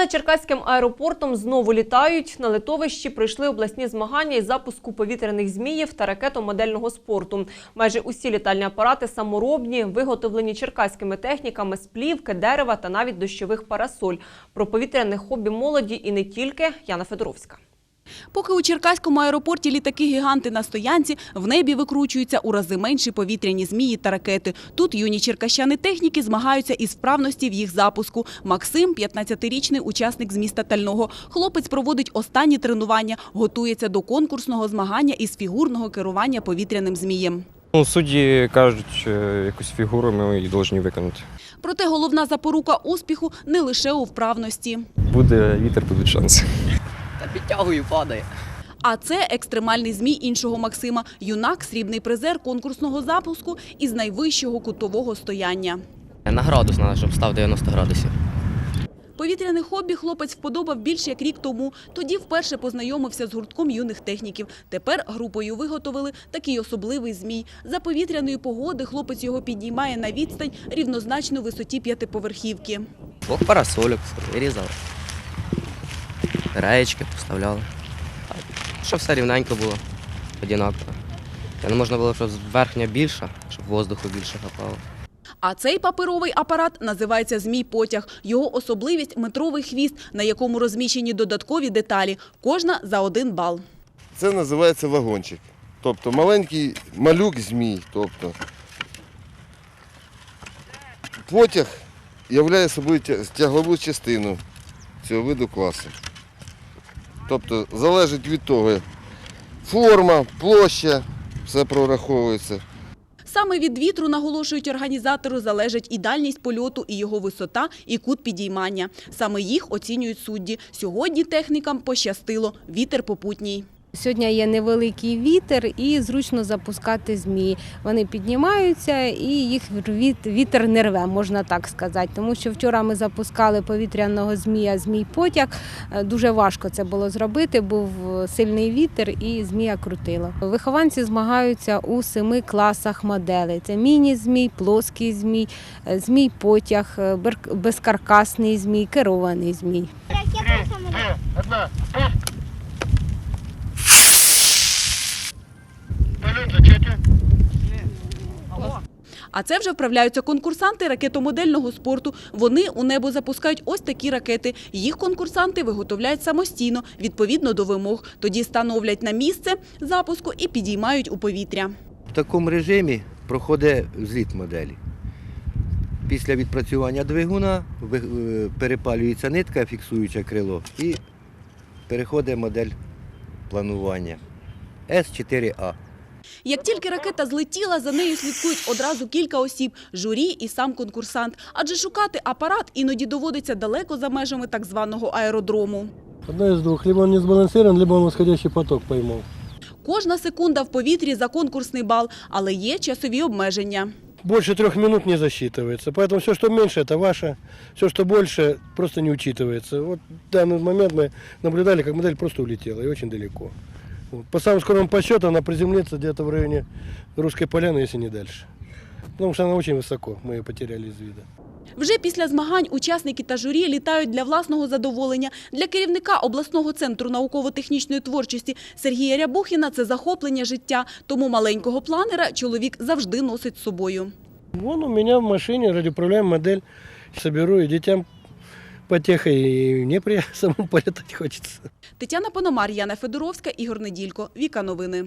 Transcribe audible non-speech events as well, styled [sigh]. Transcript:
Понад Черкаським аеропортом знову літають. На литовищі пройшли обласні змагання із запуску повітряних зміїв та ракетомодельного спорту. Майже усі літальні апарати саморобні, виготовлені черкаськими техніками з плівки, дерева та навіть дощових парасоль. Про повітряне хобі молоді і не тільки Яна Федоровська. Поки у Черкаському аеропорті літаки-гіганти на стоянці, в небі викручуються у рази менші повітряні змії та ракети. Тут юні черкащани-техніки змагаються із вправності в їх запуску. Максим – 15-річний учасник з міста Тального. Хлопець проводить останні тренування, готується до конкурсного змагання із фігурного керування повітряним змієм. Ну, судді кажуть, е, якусь фігуру ми і повинні виконати. Проте головна запорука успіху не лише у вправності. Буде вітер, будуть шанси. Підтягую, падає. А це екстремальний змій іншого Максима. Юнак – срібний призер конкурсного запуску із найвищого кутового стояння. На градус треба, щоб став 90 градусів. Повітряне хобі хлопець вподобав більше як рік тому. Тоді вперше познайомився з гуртком юних техніків. Тепер групою виготовили такий особливий змій. За повітряної погоди хлопець його піднімає на відстань рівнозначно висоті п'ятиповерхівки. Двох парасольок вирізали. Реєчки поставляли. Щоб все рівненько було, однаково. Та не можна було, щоб верхня більша, щоб воздуху більше хапало. А цей паперовий апарат називається «Змій-потяг». Його особливість – метровий хвіст, на якому розміщені додаткові деталі. Кожна за один бал. Це називається вагончик. Тобто маленький малюк змій. Тобто потяг являє собою тяглову частину цього виду класу. Тобто залежить від того форма, площа, все прораховується. Саме від вітру, наголошують організатори, залежить і дальність польоту, і його висота, і кут підіймання. Саме їх оцінюють судді. Сьогодні технікам пощастило. Вітер попутній. Сьогодні є невеликий вітер і зручно запускати змії. Вони піднімаються і їх вітер не рве, можна так сказати. Тому що вчора ми запускали повітряного змія, змій потяг. Е, Дуже важко це було зробити. Був сильний вітер і змія крутила. Вихованці змагаються у семи класах моделей: це міні-змій, плоский змій, е, змій потяг, е, безкаркасний змій, керований змій. А це вже вправляються конкурсанти ракетомодельного спорту. Вони у небо запускають ось такі ракети. Їх конкурсанти виготовляють самостійно, відповідно до вимог. Тоді становлять на місце запуску і підіймають у повітря. В такому режимі проходить зліт моделі. Після відпрацювання двигуна е, перепалюється нитка, фіксуюча крило, і переходить модель планування С4А. Як тільки ракета злетіла, за нею слідкують одразу кілька осіб – журі і сам конкурсант. Адже шукати апарат іноді доводиться далеко за межами так званого аеродрому. Одно из двух. Либо он не сбалансирован, либо он восходящий поток поймал. Кожна секунда в повітрі за конкурсний бал, але є часові обмеження. Больше трех минут не засчитывается. Поэтому все, что меньше, это ваше. Все, что больше, просто не учитывается. Вот в данный момент мы наблюдали, как модель просто улетела и очень далеко. Вот. По самым скорым подсчетам она приземлится где-то в районе Русской Поляны, если не дальше. Потому что она очень высоко, мы ее потеряли из вида. Вже після змагань учасники та журі літають для власного задоволення. Для керівника обласного центру науково-технічної творчості Сергія Рябухіна це захоплення життя. Тому маленького планера чоловік завжди носить з собою. Вон у меня в машине радиоуправляемая модель. Соберу и детям потеха, і мені при [laughs] самому політати хочеться. Тетяна Пономар, Яна Федоровська, Ігор Неділько. Віка новини.